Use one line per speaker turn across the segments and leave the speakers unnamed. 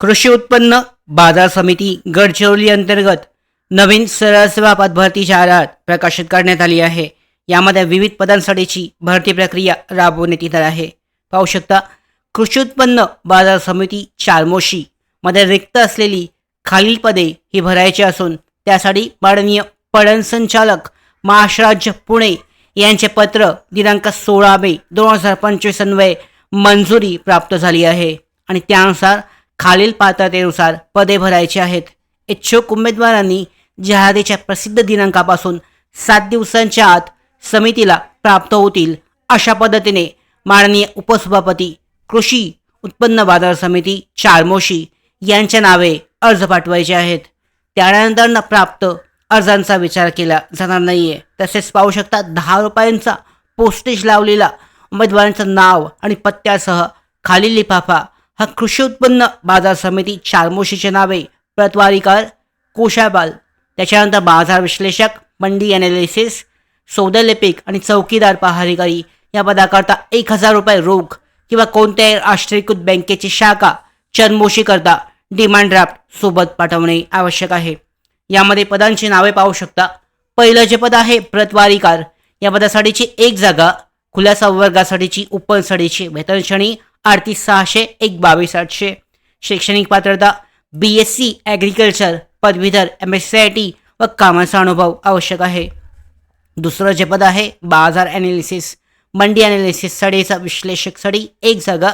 कृषी उत्पन्न बाजार समिती गडचिरोली अंतर्गत नवीन सरळ सेवा पदभरती जाहिरात प्रकाशित करण्यात आली आहे. यामध्ये विविध पदांसाठीची भरती प्रक्रिया राबवण्यात येणार आहे. पाहू शकता कृषी उत्पन्न बाजार समिती चारमोशी मध्ये रिक्त असलेली खालील पदे ही भरायची असून त्यासाठी माननीय पडण संचालक महाराष्ट्र राज्य पुणे यांचे पत्र दिनांक सोळा मे दोन हजार पंचवीस अन्वये मंजुरी प्राप्त झाली आहे. आणि त्यानुसार खालील पात्रतेनुसार पदे भरायची आहेत. इच्छुक उमेदवारांनी जाहिरातीच्या प्रसिद्ध दिनांकापासून सात दिवसांच्या आत समितीला प्राप्त होतील अशा पद्धतीने माननीय उपसभापती कृषी उत्पन्न बाजार समिती चारमोशी यांच्या नावे अर्ज पाठवायचे आहेत. त्यानंतर न प्राप्त अर्जांचा विचार केला जाणार नाहीये. तसेच पाहू शकता दहा रुपयांचा पोस्टेज लावलेला उमेदवारांचं नाव आणि पत्त्यासह खालील लिफाफा हा कृषी उत्पन्न बाजार समिती चारमोशीचे नावे प्रतवारीकार कोशाबाल त्याच्यानंतर बाजार विश्लेषक मंडी अनालिसिस सौदलिपिक आणि चौकीदार पहारेकरी या पदाकरता एक हजार रुपये रोख किंवा कोणत्याही राष्ट्रीयकृत बँकेची शाखा चरमोशीकरता डिमांड ड्राफ्ट सोबत पाठवणे आवश्यक आहे. यामध्ये पदांची नावे पाहू शकता. पहिलं जे पद आहे प्रतवारीकार. या पदासाठीची एक जागा खुल्या संवर्गासाठीची उपनसाठीची वेतनश्रेणी अडतीस सहाशे एक बावीस आठशे. शैक्षणिक पात्रता बी एस सी ॲग्रिकल्चर पदवीधर M S C I T व कामाचा अनुभव आवश्यक आहे. दुसरं जे पद आहे बाजार ॲनालिसिस मंडी ॲनालिसिस सडीचा विश्लेषक सडी एक जागा.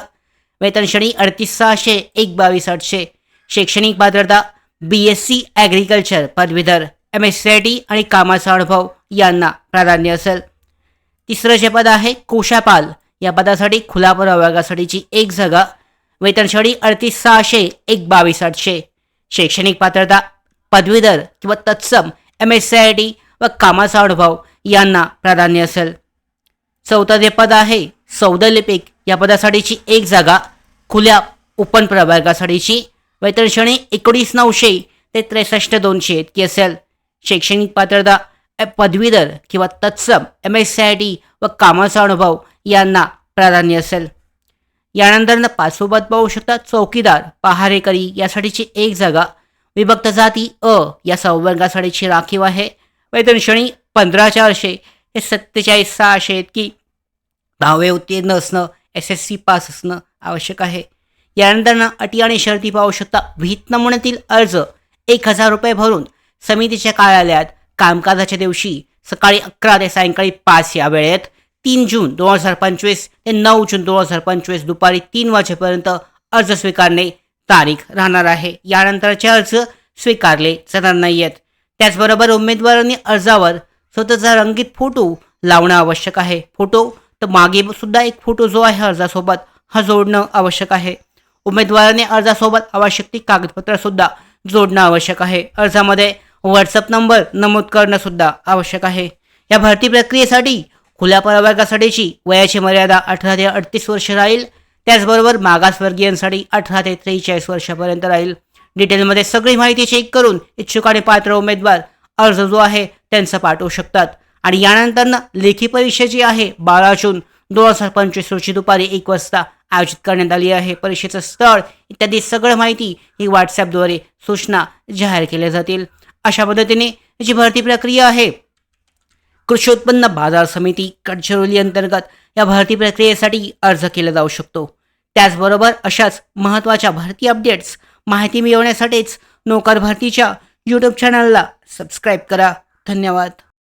वेतन श्रेणी अडतीस सहाशे एक बावीस आठशे. शैक्षणिक पात्रता बी एस सी ॲग्रिकल्चर पदवीधर M S C I T आणि कामाचा अनुभव यांना प्राधान्य असेल. तिसरं जे पद आहे कोशापाल. या पदासाठी खुला प्रवर्गासाठीची एक जागा वेतन श्रेणी अडतीस सहाशे एक बावीस आठशे. शैक्षणिक पात्रता पदवीधर किंवा तत्सम M S C I T व कामाचा अनुभव यांना प्राधान्य असेल. चौथं जे पद आहे सौदलिपिक या पदासाठीची एक जागा खुल्या उपन प्रवर्गासाठीची. वेतन श्रेणी एकोणीस नऊशे ते त्रेसष्ट दोनशे इतकी असेल. शैक्षणिक पात्रता पदवीधर किंवा तत्सम M S C I T व कामाचा अनुभव यांना प्राधान्य असेल. यानंतर पाचोबत पाहू शकता चौकीदार पहारेकरी यासाठीची एक जागा विभक्त जाती अ या संवर्गासाठीची राखीव आहे. वेतन श्रेणी पंधरा चारशे हे सत्तेचाळीस सहाशे की दहावे उत्तीर्ण असणं एस एस सी पास असणं आवश्यक आहे. यानंतर ना अटी आणि शर्ती पाहू शकता विहित नमुन्यातील अर्ज एक हजार रुपये भरून समितीच्या कार्यालयात कामकाजाच्या दिवशी सकाळी अकरा ते सायंकाळी पाच या वेळेत तीन जून दोन हजार पंचवीस ते नऊ जून दोन हजार पंचवीस दुपारी तीन वाजेपर्यंत अर्ज स्वीकारणे तारीख राहणार आहे. यानंतरचे अर्ज स्वीकारले जाणार नाही आहेत त्याचबरोबर उमेदवारांनी अर्जावर स्वतःचा रंगीत फोटो लावणं आवश्यक आहे. फोटो तर मागे सुद्धा एक फोटो जो आहे अर्जासोबत हा जोडणं आवश्यक आहे. उमेदवाराने अर्जासोबत आवश्यक ती कागदपत्र सुद्धा जोडणं आवश्यक आहे. अर्जामध्ये व्हॉट्सअप नंबर नमूद करणं सुद्धा आवश्यक आहे. या भरती प्रक्रियेसाठी खुल्या प्रवर्गासाठीची वयाची मर्यादा अठरा ते अडतीस वर्ष राहील. त्याचबरोबर मागासवर्गीयांसाठी अठरा ते त्रेचाळीस वर्षापर्यंत राहील. डिटेलमध्ये सगळी माहिती चेक करून इच्छुक आणि पात्र उमेदवार अर्ज जो आहे त्यांचा पाठवू शकतात. आणि यानंतर लेखी परीक्षा जी आहे बारा जून दोन हजार पंचवीस रोजी दुपारी एक वाजता आयोजित करण्यात आली आहे. परीक्षेचं स्थळ इत्यादी सगळं माहिती ही व्हॉट्सॲपद्वारे सूचना जाहीर केल्या जातील. अशा पद्धतीने जी भरती प्रक्रिया आहे कृषी उत्पन्न बाजार समिती गडचिरोली अंतर्गत या भरती प्रक्रियेसाठी अर्ज केला जाऊ शकतो. त्याचबरोबर अशाच महत्त्वाच्या भरती अपडेट्स माहिती मिळवण्यासाठीच नोकर भरतीच्या यूट्यूब चॅनलला सबस्क्राईब करा. धन्यवाद.